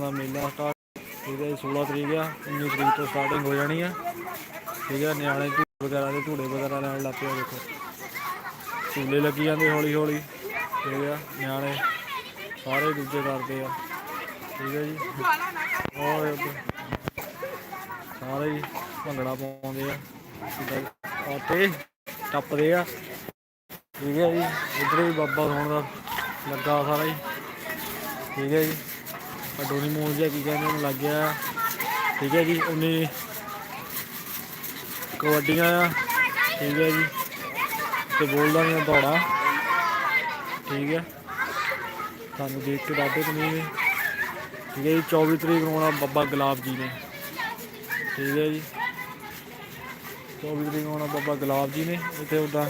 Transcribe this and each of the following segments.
ਦਾ ਮੇਲਾ ਸਟਾਰਟ ਠੀਕ ਹੈ ਜੀ 16 ਤਰੀਕ ਆ 19 ਤਰੀਕ ਤੋਂ ਸਟਾਰਟਿੰਗ ਹੋ ਜਾਣੀ ਆ। ਠੀਕ ਹੈ ਨਿਆਣੇ ਝੂਲੇ ਵਗੈਰਾ ਦੇ ਝੂੜੇ ਵਗੈਰਾ ਲੈਣ ਲੱਗ ਪਿਆ ਦੇਖੋ। ਝੂਲੇ ਲੱਗੀ ਜਾਂਦੇ ਹੌਲੀ ਹੌਲੀ। ਠੀਕ ਆ, ਨਿਆਣੇ ਸਾਰੇ ਦੂਜੇ ਕਰਦੇ ਆ। ਠੀਕ ਹੈ ਜੀ। ਹੋਰ ਇੱਧਰ ਸਾਰੇ ਹੀ ਭੰਗੜਾ ਪਾਉਂਦੇ ਆ। ਠੀਕ ਟੱਪਦੇ ਆ। ਠੀਕ ਹੈ ਜੀ, ਇੱਧਰ ਵੀ ਬਾਬਾ ਸੋਣ ਦਾ ਲੱਗਾ ਸਾਰਾ ਹੀ। ਠੀਕ ਹੈ ਜੀ। ਆ ਡੋਰੀ ਜਿਹਾ ਕੀ ਕਹਿੰਦੇ ਉਹਨੂੰ ਲੱਗ ਗਿਆ। ਆ। ਠੀਕ ਹੈ ਜੀ ਉਨੀ ਕਬੱਡੀਆਂ ਆ, ਠੀਕ ਹੈ ਜੀ। ਤੇ ਬੋਲਦਾ ਨਹੀਂ ਦੌੜਾ ਠੀਕ ਹੈ। ਤੁਹਾਨੂੰ ਦੇਖ ਕੇ ਦੱਸਦੇ ਕਮੀ ਨੇ ਠੀਕ ਹੈ ਜੀ 24 ਤਰੀਕ ਨੂੰ ਆਉਣਾ ਬਾਬਾ ਗੁਲਾਬ ਜੀ ਨੇ। ਠੀਕ ਹੈ ਜੀ। 24 ਤਰੀਕ ਨੂੰ ਆਉਣਾ ਬਾਬਾ ਗੁਲਾਬ ਜੀ ਨੇ ਇੱਥੇ ਉਦਾਂ।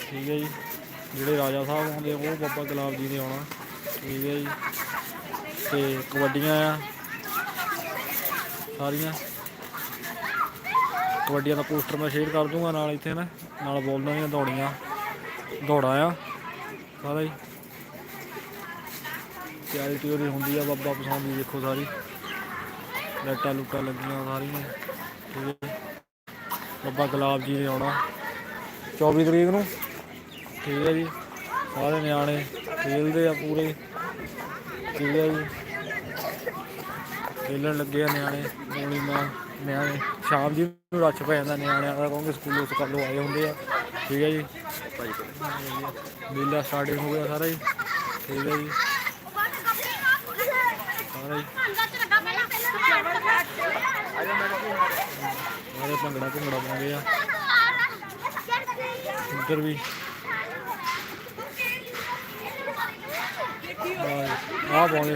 ਠੀਕ ਹੈ ਜੀ। ਜਿਹੜੇ ਰਾਜਾ ਸਾਹਿਬ ਆਉਂਦੇ ਉਹ ਬਾਬਾ ਗੁਲਾਬ ਜੀ ਨੇ ਆਉਣਾ। ਠੀਕ ਹੈ ਜੀ। ਤੇ ਕਬੱਡੀਆਂ ਆ। ਸਾਰੀਆਂ। ਕਬੱਡੀਆਂ ਦਾ ਪੋਸਟਰ ਮੈਂ ਸ਼ੇਅਰ ਕਰ ਦੂੰਗਾ ਨਾਲ ਇੱਥੇ ਨਾ। ਨਾਲ ਬੋਲਦਾਂ ਦੀਆਂ ਦੌੜੀਆਂ। ਦੌੜਾਂ ਆ। ਸਾਰਾ ਜੀ ਤਿਆਰੀ ਤਿਉਰੀ ਹੁੰਦੀ ਆ ਬਾਬਾ ਪਸੰਦ ਦੀ, ਦੇਖੋ ਸਾਰੀ। ਲਾਈਟਾਂ ਲੁੱਟਾਂ ਲੱਗੀਆਂ ਸਾਰੀਆਂ। ਠੀਕ ਹੈ ਬਾਬਾ ਗੁਲਾਬ ਜੀ ਨੇ ਆਉਣਾ। 24 ਤਰੀਕ ਨੂੰ। ਠੀਕ ਹੈ ਜੀ। ਸਾਰੇ ਨਿਆਣੇ ਖੇਲਦੇ ਆ ਪੂਰੇ। ਠੀਕ ਹੈ ਜੀ। ਖੇਲਣ ਲੱਗੇ ਆ ਨਿਆਣੇ। ਮੂਲੀ ਮਾਂ, ਨਿਆਣੇ। ਸ਼ਾਮ ਜੀ ਨੂੰ ਰੱਛ ਪੈ ਜਾਂਦਾ ਨਿਆਣਿਆਂ ਦਾ ਕਹੋਗੇ ਸਕੂਲੋਂ ਸਕੂਲੋਂ ਆਏ ਹੁੰਦੇ ਆ। ਠੀਕ ਹੈ ਜੀ। ਮੇਲਾ ਸਟਾਰਟਿੰਗ ਹੋ ਗਿਆ ਸਾਰਾ ਜੀ। ਠੀਕ ਹੈ ਜੀ। ਸਾਰਾ ਜੀ। ਸਾਰੇ ਭੰਗੜਾ ਭੰਗੜਾ ਪਾਉਂਦੇ ਆ। ਇੱਧਰ ਵੀ ਆ ਪਾਉਂਦੇ।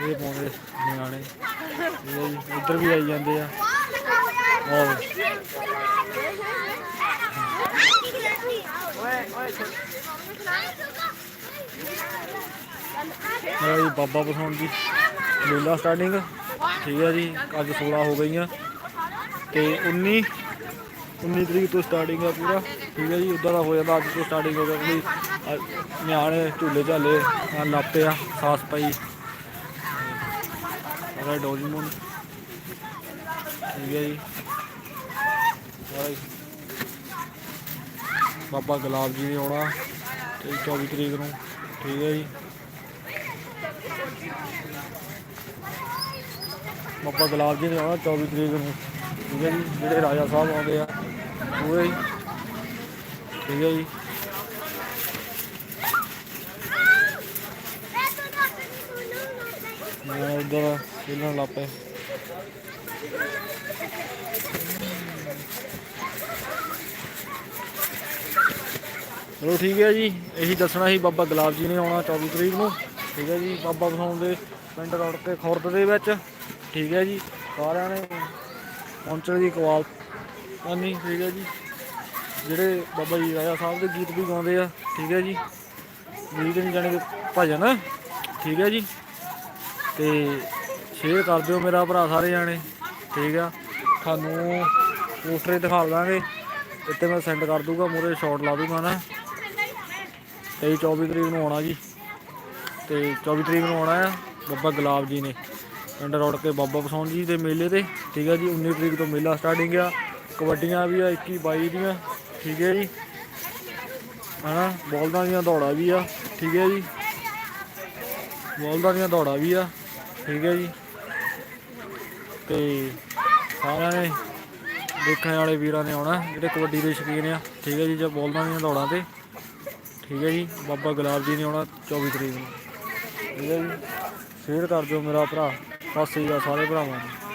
ਇਹ ਪਾਉਂਦੇ ਨਿਆਣੇ। ਠੀਕ ਇੱਧਰ ਵੀ ਆਈ ਜਾਂਦੇ ਆ। ਔਰ ਮੇਰਾ ਜੀ, ਬਾਬਾ ਪਸੰਦ ਜੀ। ਮੇਲਾ ਸਟਾਰਟਿੰਗ ਠੀਕ ਹੈ ਜੀ, ਅੱਜ 16 ਹੋ ਗਈਆਂ। ਤੇ 19 19 ਤਰੀਕ ਤੋਂ ਸਟਾਰਟਿੰਗ ਆ ਪੂਰਾ। ਠੀਕ ਹੈ ਜੀ, ਉਦਾਂ ਦਾ ਹੋ ਜਾਂਦਾ, ਅੱਜ ਤੋਂ ਸਟਾਰਟਿੰਗ ਹੋ ਗਿਆ ਕਿ ਨਿਆਣੇ ਝੂਲੇ ਝਾਲੇ, ਆ ਲਾਪੇ ਆ, ਸਾਸ ਪਈ। ਸਾਰਾ ਡੋਜਮੋਨ ਠੀਕ ਹੈ ਜੀ। ਬਾਬਾ ਗੁਲਾਬ ਜੀ ਨੇ ਆਉਣਾ ਤੇ 24 ਤਰੀਕ ਨੂੰ। ਠੀਕ ਹੈ ਜੀ। ਬਾਬਾ ਗੁਲਾਬ ਜੀ ਨੇ ਆਉਣਾ 24 ਤਰੀਕ ਨੂੰ। ਠੀਕ ਹੈ ਜੀ, ਜਿਹੜੇ ਰਾਜਾ ਸਾਹਿਬ ਆਉਂਦੇ ਆ। ਉਹ ਹੀ ਠੀਕ ਹੈ ਜੀ ਮੈਂ ਇੱਧਰ ਖੇਲਣ ਲੱਗ ਚਲੋ ਠੀਕ ਹੈ ਜੀ। ਇਹੀ ਦੱਸਣਾ ਸੀ ਬਾਬਾ ਗੁਲਾਬ ਜੀ ਨੇ ਆਉਣਾ 24 ਤਰੀਕ ਨੂੰ। ਠੀਕ ਹੈ ਜੀ, ਬਾਬਾ ਬਸਾਉਣ ਦੇ ਪਿੰਡ ਰੋਡ ਤੇ ਖੁਰਦ ਦੇ ਵਿੱਚ। ਠੀਕ ਹੈ ਜੀ, ਸਾਰਿਆਂ ਨੇ ਪਹੁੰਚਣ ਦੀ ਕਵਾਲ ਹਾਂਜੀ, ਠੀਕ ਹੈ ਜੀ। ਜਿਹੜੇ ਬਾਬਾ ਜੀ ਰਾਜਾ ਸਾਹਿਬ ਦੇ ਗੀਤ ਵੀ ਗਾਉਂਦੇ ਆ, ਠੀਕ ਹੈ ਜੀ। ਗੀਤ ਨਹੀਂ ਜਾਣੇ ਕਿ ਭਜਨ, ਠੀਕ ਹੈ ਜੀ। ਤੇ ਸ਼ੇਅਰ ਕਰ ਦਿਓ ਮੇਰਾ ਭਰਾ ਸਾਰੇ ਜਾਣੇ, ਠੀਕ ਆ। ਤੁਹਾਨੂੰ ਪੋਸਟਰ ਦਿਖਾ ਦਾਂਗੇ। ਇੱਥੇ ਮੈਂ ਸੈਂਡ ਕਰ ਦੂੰਗਾ ਮੋਰੇ ਸ਼ਾਟ ਲਾ ਦੂੰਗਾ ਨਾ। ਤੇ 24 ਤਰੀਕ ਨੂੰ ਆਉਣਾ ਜੀ। ਤੇ 24 ਤਰੀਕ ਨੂੰ ਆਉਣਾ ਆ, ਬਾਬਾ ਗੁਲਾਬ ਜੀ ਨੇ। ਪਿੰਡ ਰੋਡ ਕੇ ਬਾਬਾ ਪਸੌਣ ਜੀ ਦੇ ਮੇਲੇ ਤੇ, ਠੀਕ ਹੈ ਜੀ। 19 ਤਰੀਕ ਤੋਂ ਮੇਲਾ ਸਟਾਰਟਿੰਗ ਆ। ਕਬੱਡੀਆਂ ਵੀ ਆ 21 22 ਦੀਆਂ, ਠੀਕ ਹੈ ਜੀ। ਹਨਾ, ਬੋਲਦਾਂ ਦੀਆਂ ਦੌੜਾਂ ਵੀ ਆ, ਠੀਕ ਹੈ ਜੀ। ਬੋਲਦਾਂ ਦੀਆਂ ਦੌੜਾਂ ਵੀ ਆ, ਠੀਕ ਹੈ ਜੀ। ਤੇ ਸਾਰਿਆਂ ਨੇ ਦੇਖਣ ਵਾਲੇ ਵੀਰਾਂ ਨੇ ਆਉਣਾ, ਜਿਹੜੇ ਕਬੱਡੀ ਦੇ ਸ਼ੌਕੀਨ ਆ, ਠੀਕ ਹੈ ਜੀ, ਜਾਂ ਬੋਲਦਾਂ ਦੀਆਂ ਦੌੜਾਂ ਤੇ। ਠੀਕ ਹੈ ਜੀ, ਬਾਬਾ ਗੁਲਾਬ ਜੀ ਨੇ ਆਉਣਾ 24 ਤਰੀਕ ਨੂੰ। ਠੀਕ ਹੈ ਜੀ ਸ਼ੇਅਰ ਕਰ ਦਿਓ ਮੇਰਾ ਭਰਾ, ਸਤਿ ਸ੍ਰੀ ਅਕਾਲ ਸਾਰੇ ਭਰਾਵਾਂ ਨੂੰ।